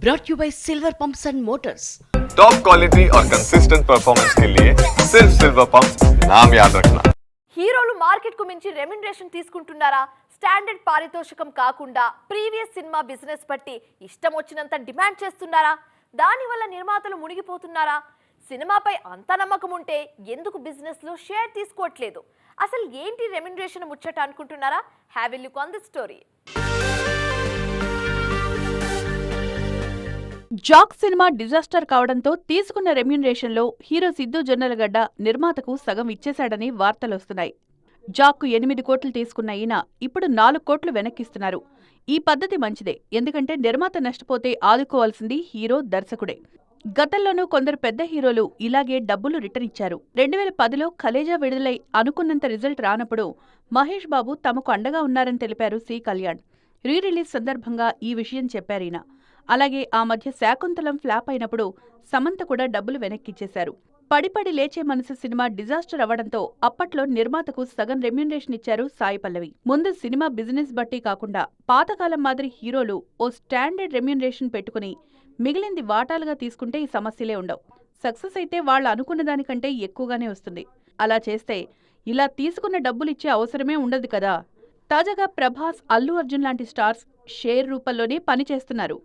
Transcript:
brought you by Silver Pumps and Motors. Top quality और consistent performance के लिए सिर्फ सिल्वर पंप नाम याद रखना హీరోలు మార్కెట్ కు మించి రెమ్యునరేషన్ తీసుకుంటున్నారా స్టాండర్డ్ పారితోషికం కాకుండా ప్రీవియస్ సినిమా బిజినెస్ బట్టి ఇష్టం వచ్చినంత డిమాండ్ చేస్తున్నారా దానివల్ల నిర్మాతలు మునిగిపోతున్నారా సినిమాపై అంత నమ్మకం ఉంటే ఎందుకు బిజినెస్ లో షేర్ తీసుకోవట్లేదు అసలు ఏంటి రెమ్యునరేషన్ ముచ్చట అనుకుంటున్నారా have look on the story Jack cinema disaster కావడంతో తీసుకున్న రెమ్యునరేషన్లో హీరో సిద్ధు జొన్నలగడ్డ నిర్మాతకు సగం ఇచ్చేశాడని వార్తలొస్తున్నాయి జాక్కు ఎనిమిది కోట్లు తీసుకున్న ఈయన ఇప్పుడు నాలుగు కోట్లు వెనక్కిస్తున్నారు. ఈ పద్ధతి మంచిదే ఎందుకంటే నిర్మాత నష్టపోతే ఆదుకోవాల్సింది హీరో దర్శకుడే. గతంలోనూ కొందరు పెద్ద హీరోలు ఇలాగే డబ్బులు రిటర్న్ ఇచ్చారు. రెండు వేల పదిలో ఖలేజా విడుదలై అనుకున్నంత రిజల్ట్ రానప్పుడు మహేష్ బాబు తమకు అండగా ఉన్నారని తెలిపారు సి కళ్యాణ్. రీ రిలీజ్ సందర్భంగా ఈ విషయం చెప్పారీన అలాగే ఆ మధ్య శాకుంతలం ఫ్లాప్ అయినప్పుడు సమంత కూడా డబ్బులు వెనక్కిచ్చేశారు. పడిపడి లేచే మనసు సినిమా డిజాస్టర్ అవ్వడంతో అప్పట్లో నిర్మాతకు సగం రెమ్యునరేషన్ ఇచ్చారు సాయి పల్లవి. ముందు సినిమా బిజినెస్ బట్టి కాకుండా పాతకాలం మాదిరి హీరోలు ఓ స్టాండర్డ్ రెమ్యునరేషన్ పెట్టుకుని మిగిలింది వాటాలుగా తీసుకుంటే ఈ సమస్యలే ఉండవు. సక్సెస్ అయితే వాళ్ళు అనుకున్న దానికంటే ఎక్కువగానే వస్తుంది. అలా చేస్తే ఇలా తీసుకున్న డబ్బులిచ్చే అవసరమే ఉండదు కదా. తాజాగా ప్రభాస్ అల్లు అర్జున్ లాంటి స్టార్స్ షేర్ రూపంలోనే పనిచేస్తున్నారు.